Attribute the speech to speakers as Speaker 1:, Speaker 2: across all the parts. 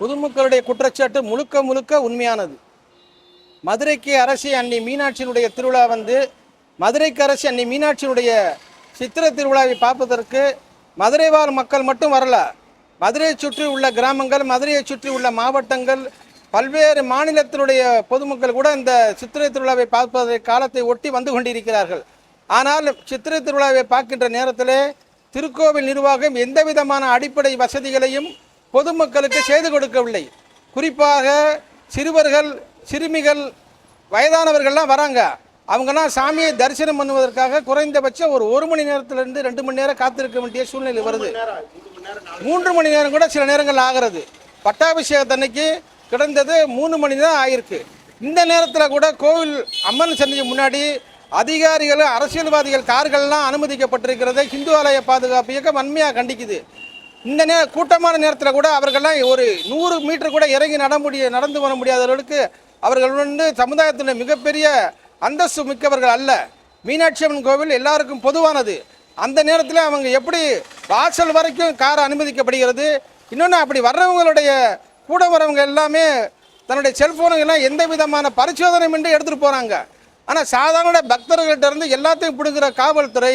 Speaker 1: பொதுமக்களுடைய குற்றச்சாட்டு முழுக்க முழுக்க உண்மையானது. மதுரைக்கு அரசி அன்னை மீனாட்சியினுடைய திருவிழா வந்து மதுரைக்கு அரசி அன்னி மீனாட்சியினுடைய சித்திரை திருவிழாவை பார்ப்பதற்கு மதுரை வாழ் மக்கள் மட்டும் வரல. மதுரையை சுற்றி உள்ள கிராமங்கள் மதுரையை சுற்றி உள்ள மாவட்டங்கள் பல்வேறு மாநிலத்தினுடைய பொதுமக்கள் கூட இந்த சித்திரை திருவிழாவை பார்ப்பதை காலத்தை ஒட்டி வந்து கொண்டிருக்கிறார்கள். ஆனால் சித்திரை திருவிழாவை பார்க்கின்ற நேரத்தில் திருக்கோவில் நிர்வாகம் எந்த விதமான அடிப்படை வசதிகளையும் பொதுமக்களுக்கு செய்து கொடுக்கவில்லை. குறிப்பாக சிறுவர்கள் சிறுமிகள் வயதானவர்கள்லாம் வராங்க. அவங்கெல்லாம் சாமியை தரிசனம் பண்ணுவதற்காக குறைந்தபட்சம் ஒரு ஒரு மணி நேரத்திலிருந்து ரெண்டு மணி நேரம் காத்திருக்க வேண்டிய சூழ்நிலை வருது. மூன்று மணி நேரம் கூட சில நேரங்கள் ஆகிறது. பட்டாபிஷேகத்தன்னைக்கு கிடந்தது மூணு மணி தான் ஆயிருக்கு. இந்த நேரத்தில் கூட கோவில் அம்மன் சன்னதி முன்னாடி அதிகாரிகள் அரசியல்வாதிகள் கார்கள்லாம் அனுமதிக்கப்பட்டிருக்கிறதை இந்து ஆலய பாதுகாப்பு இயக்கம் வன்மையாக கண்டிக்குது. இந்த நே கூட்டமான நேரத்தில் கூட அவர்கள்லாம் ஒரு நூறு மீட்டர் கூட இறங்கி நட முடிய நடந்து வர முடியாத அளவுக்கு அவர்கள் வந்து சமுதாயத்தினுடைய மிகப்பெரிய அந்தஸ்து மிக்கவர்கள் அல்ல. மீனாட்சி அம்மன் கோவில் எல்லாருக்கும் பொதுவானது. அந்த நேரத்தில் அவங்க எப்படி வாசல் வரைக்கும் கார் அனுமதிக்கப்படுகிறது இன்னொன்று அப்படி வர்றவங்களுடைய கூட வரவங்க எல்லாமே தன்னுடைய செல்ஃபோனுங்கெல்லாம் எந்த விதமான பரிசோதனைமின்றி எடுத்துகிட்டு போகிறாங்க ஆனால் சாதாரண பக்தர்கள்ட்ட இருந்து எல்லாத்தையும் பிடுங்குற காவல்துறை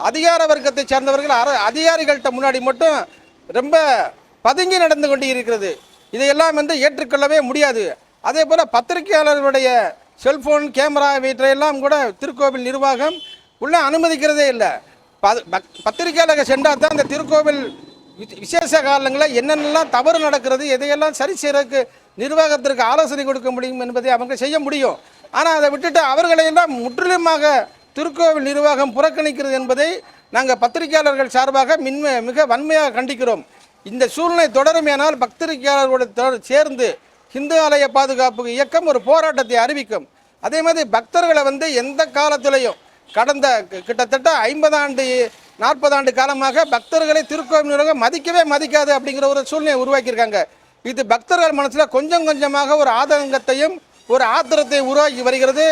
Speaker 1: அதிகார வர்க்கத்தை சேர்ந்தவர்கள் அதிகாரிகள்கிட்ட முன்னாடி மட்டும் ரொம்ப பதுங்கி நடந்து கொண்டு இருக்கிறது இதையெல்லாம் வந்து ஏற்றுக்கொள்ளவே முடியாது. அதே போல் பத்திரிகையாளர்களுடைய செல்போன் கேமரா இவற்றையெல்லாம் கூட திருக்கோவில் நிர்வாகம் உள்ள அனுமதிக்கிறதே இல்லை. ப- பக்- பத்திரிகையாளர்கள் சென்றால் தான் இந்த திருக்கோவில் விசேஷ காலங்களில் என்னென்னலாம் தவறு நடக்கிறது எதையெல்லாம் சரி செய்கிறதுக்கு நிர்வாகத்திற்கு ஆலோசனை கொடுக்க முடியும் என்பதை அவங்க செய்ய முடியும். ஆனால் அதை விட்டுட்டு அவர்களையெல்லாம் முற்றிலுமாக திருக்கோவில் நிர்வாகம் புறக்கணிக்கிறது என்பதை நாங்கள் பத்திரிகையாளர்கள் சார்பாக மின்ம மிக வன்மையாக கண்டிக்கிறோம். இந்த சூழ்நிலை தொடருமேனால் பத்திரிகையாளர்களோடு சேர்ந்து இந்து ஆலய பாதுகாப்பு இயக்கம் ஒரு போராட்டத்தை அறிவிக்கும். அதே மாதிரி பக்தர்களை வந்து எந்த காலத்திலையும் கடந்த கிட்டத்தட்ட ஐம்பது ஆண்டு நாற்பது ஆண்டு காலமாக பக்தர்களை திருக்கோவில் நிர்வாகம் மதிக்கவே மதிக்காது அப்படிங்கிற ஒரு சூழ்நிலையை உருவாக்கியிருக்காங்க. இது பக்தர்கள் மனசில் கொஞ்சம் கொஞ்சமாக ஒரு ஆதங்கத்தையும் ஒரு ஆத்திரத்தை உருவாக்கி வருகிறது.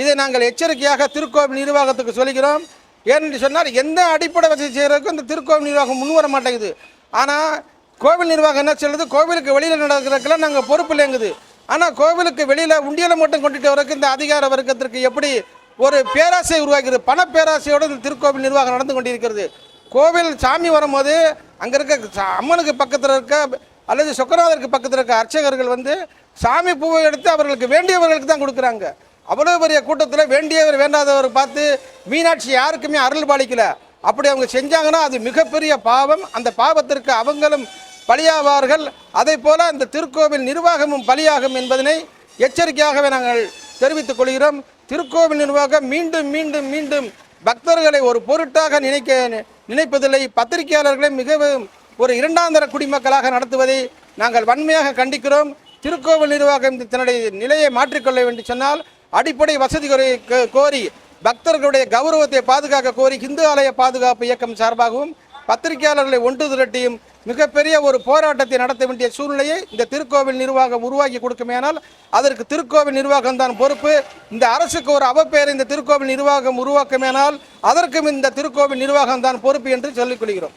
Speaker 1: இதை நாங்கள் எச்சரிக்கையாக திருக்கோவில் நிர்வாகத்துக்கு சொல்கிறோம் ஏன்னு சொன்னால் எந்த அடிப்படை வசதி செய்கிறதுக்கும் இந்த திருக்கோவில் நிர்வாகம் முன்வர மாட்டேங்குது. ஆனால் கோவில் நிர்வாகம் என்ன சொல்லுது? கோவிலுக்கு வெளியில் நடக்கிறதுக்கெல்லாம் நாங்கள் பொறுப்பு இல்லைங்குது. ஆனால் கோவிலுக்கு வெளியில் உண்டியலை மட்டும் கொண்டுட்டு வரக்கு இந்த அதிகார வர்க்கத்திற்கு எப்படி ஒரு பேராசை உருவாக்கிறது பண பேராசையோடு இந்த திருக்கோவில் நிர்வாகம் நடந்து கொண்டிருக்கிறது. கோவில் சாமி வரும்போது அங்கே இருக்க சா- அம்மனுக்கு பக்கத்தில் இருக்க அல்லது சொக்கநாதருக்கு பக்கத்தில் இருக்க அர்ச்சகர்கள் வந்து சாமி பூவை எடுத்து அவர்களுக்கு வேண்டியவர்களுக்கு தான் கொடுக்குறாங்க. அவ்வளோ பெரிய கூட்டத்தில் வேண்டியவர் வேண்டாதவர் பார்த்து மீனாட்சி யாருக்குமே அருள் பாலிக்கல. அப்படி அவங்க செஞ்சாங்கன்னா அது மிகப்பெரிய பாவம். அந்த பாவத்திற்கு அவங்களும் பலியாவார்கள். அதே போல இந்த திருக்கோவில் நிர்வாகமும் பலியாகும் என்பதனை எச்சரிக்கையாகவே நாங்கள் தெரிவித்துக் கொள்கிறோம். திருக்கோவில் நிர்வாகம் மீண்டும் மீண்டும் மீண்டும் பக்தர்களை ஒரு பொருட்டாக நினைக்க நினைப்பதில்லை. பத்திரிகையாளர்களை மிகவும் ஒரு இரண்டாந்தர குடிமக்களாக நடத்துவதை நாங்கள் வன்மையாக கண்டிக்கிறோம். திருக்கோவில் நிர்வாகம் தன்னுடைய நிலையை மாற்றிக்கொள்ள வேண்டும் சொன்னால் அடிப்படை வசதி கோரி- கோரி பக்தர்களுடைய கௌரவத்தை பாதுகாக்க கோரி இந்து ஆலய பாதுகாப்பு இயக்கம் சார்பாகவும் பத்திரிகையாளர்களை ஒன்று திரட்டியும் மிகப்பெரிய ஒரு போராட்டத்தை நடத்த வேண்டிய சூழ்நிலையை இந்த திருக்கோவில் நிர்வாகம் உருவாக்கி கொடுக்குமேனால் அதற்கு திருக்கோவில் நிர்வாகம் தான் பொறுப்பு. இந்த அரசுக்கு ஒரு அவப்பெயரை இந்த திருக்கோவில் நிர்வாகம் உருவாக்குமேனால் அதற்கும் இந்த திருக்கோவில் நிர்வாகம் தான் பொறுப்பு என்று சொல்லிக் கொள்கிறோம்.